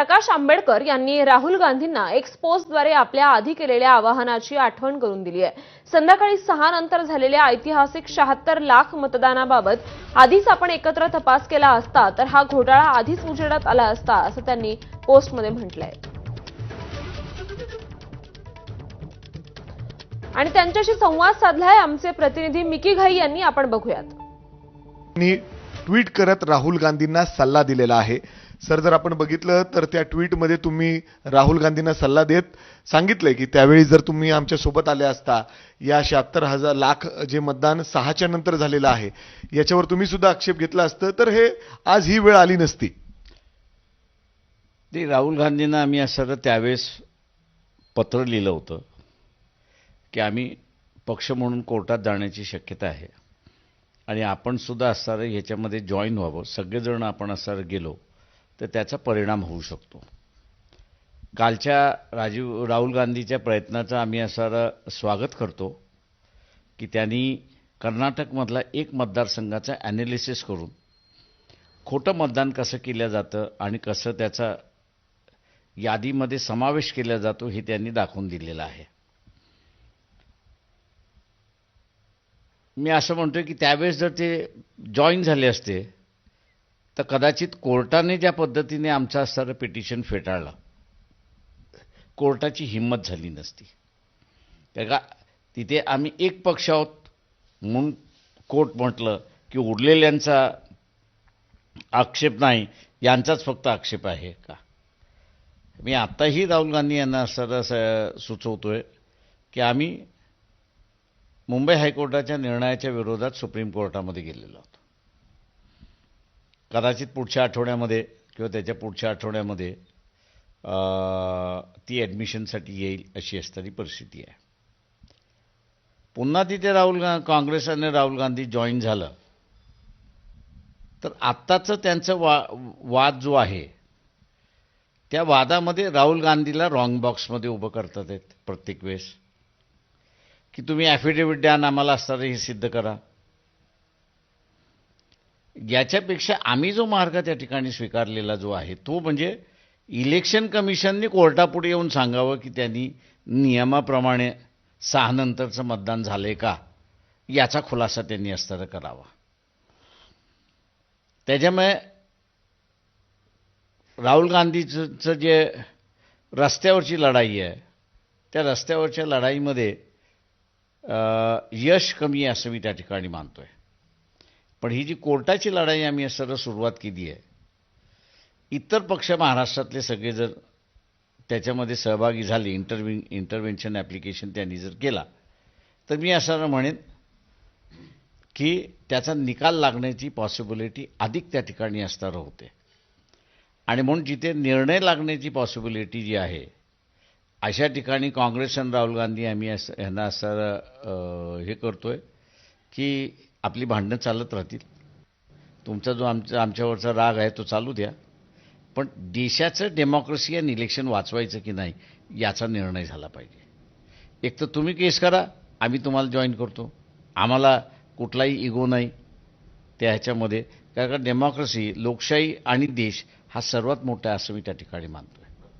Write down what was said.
प्रकाश आंबेडकर यांनी राहुल गांधींना एक्स पोस्टद्वारे आपल्या आधी केलेल्या आवाहनाची आठवण करून दिली आहे. संध्याकाळी सहा नंतर झालेल्या ऐतिहासिक शहात्तर लाख मतदानाबाबत आधीच आपण एकत्र तपास केला असता तर हा घोटाळा आधीच उजेडात आला असता असं त्यांनी पोस्टमध्ये म्हटलंय. आणि त्यांच्याशी संवाद साधलाय आमचे प्रतिनिधी मिकी घाई यांनी. आपण बघूयात. ट्विट करत राहुल गांधींना सल्ला दिलेला आहे. सर जर आपण बघितलं तर त्या ट्विटमध्ये तुम्ही राहुल गांधींना सल्ला देत सांगितलंय की त्यावेळी जर तुम्ही आमच्यासोबत आले असता या शहात्तर हजार लाख जे मतदान सहाच्या नंतर झालेलं आहे याच्यावर तुम्ही सुद्धा आक्षेप घेतला असतं तर हे आज ही वेळ आली नसती. ते राहुल गांधींना आम्ही असं त्यावेळेस पत्र लिहिलं होतं की आम्ही पक्ष म्हणून कोर्टात जाण्याची शक्यता आहे. आणि आपण सुद्धा असणारं ह्याच्यामध्ये जॉईन व्हावं. सगळेजण आपण असणार गेलो तर त्याचा परिणाम होऊ शकतो. कालच्या राजीव राहुल गांधीच्या प्रयत्नाचं आम्ही असणारं स्वागत करतो की त्यांनी कर्नाटकमधला एक मतदारसंघाचा ॲनालिसिस करून खोटं मतदान कसं केलं जातं आणि कसं त्याचा यादीमध्ये समावेश केला जातो हे त्यांनी दाखवून दिलेलं आहे. मी असं म्हणतोय की त्यावेळेस जर ते जॉईन झाले असते तर कदाचित कोर्टाने ज्या पद्धतीने आमचं असणारं पिटिशन फेटाळलं कोर्टाची हिंमत झाली नसती. का तिथे आम्ही एक पक्ष आहोत म्हणून कोर्ट म्हटलं की उरलेल्यांचा आक्षेप नाही यांचाच फक्त आक्षेप आहे का? मी आत्ताही राहुल गांधी यांना असं सुचवतो सुचवतोय की आम्ही मुंबई हायकोर्टाच्या निर्णयाच्या विरोधात सुप्रीम कोर्टामध्ये गेलेलो होता. कदाचित पुढच्या आठवड्यामध्ये किंवा त्याच्या पुढच्या आठवड्यामध्ये ती ॲडमिशनसाठी येईल अशी असणारी परिस्थिती आहे. पुन्हा तिथे राहुल गा काँग्रेस आणि राहुल गांधी जॉईन झालं. तर आत्ताचं त्यांचं वा वाद जो आहे त्या वादामध्ये राहुल गांधीला रॉंग बॉक्समध्ये उभं करतात आहेत प्रत्येक वेळेस. की तुम्ही ॲफिडेव्हिट द्या आम्हाला असणारं हे सिद्ध करा. याच्यापेक्षा आम्ही जो मार्ग त्या ठिकाणी स्वीकारलेला जो आहे तो म्हणजे इलेक्शन कमिशनने कोर्टापुढे येऊन सांगावं की त्यांनी नियमाप्रमाणे सहा नंतरचं मतदान झालंय का? याचा खुलासा त्यांनी असताना करावा. त्याच्यामुळे राहुल गांधीचं जे रस्त्यावरची लढाई आहे त्या रस्त्यावरच्या लढाईमध्ये यश कमी आहे असं मी त्या ठिकाणी मानतोय. पण ही जी कोर्टाची लढाई आम्ही सर्व सुरुवात केली आहे इतर पक्ष महाराष्ट्रातले सगळे जर त्याच्यामध्ये सहभागी झाले इंटरव्हि इंटरव्हेन्शन ॲप्लिकेशन त्यांनी जर केला तर मी असं म्हणेन की त्याचा निकाल लागण्याची पॉसिबिलिटी अधिक त्या ठिकाणी असणार होते. आणि म्हणून जिथे निर्णय लागण्याची पॉसिबिलिटी जी आहे अशा ठिकाणी काँग्रेस आणि राहुल गांधी आम्ही असं ह्यांना असं हे करतो आहे की आपली भांडणं चालत राहतील. तुमचा जो आमचा आमच्यावरचा राग आहे तो चालू द्या. पण देशाचं डेमोक्रेसी आणि इलेक्शन वाचवायचं की नाही याचा निर्णय झाला पाहिजे. एक तर तुम्ही केस करा आम्ही तुम्हाला जॉईन करतो. आम्हाला कुठलाही इगो नाही त्या ह्याच्यामध्ये. कारण का डेमोक्रेसी लोकशाही आणि देश हा सर्वात मोठा असं मी त्या ठिकाणी मानतो.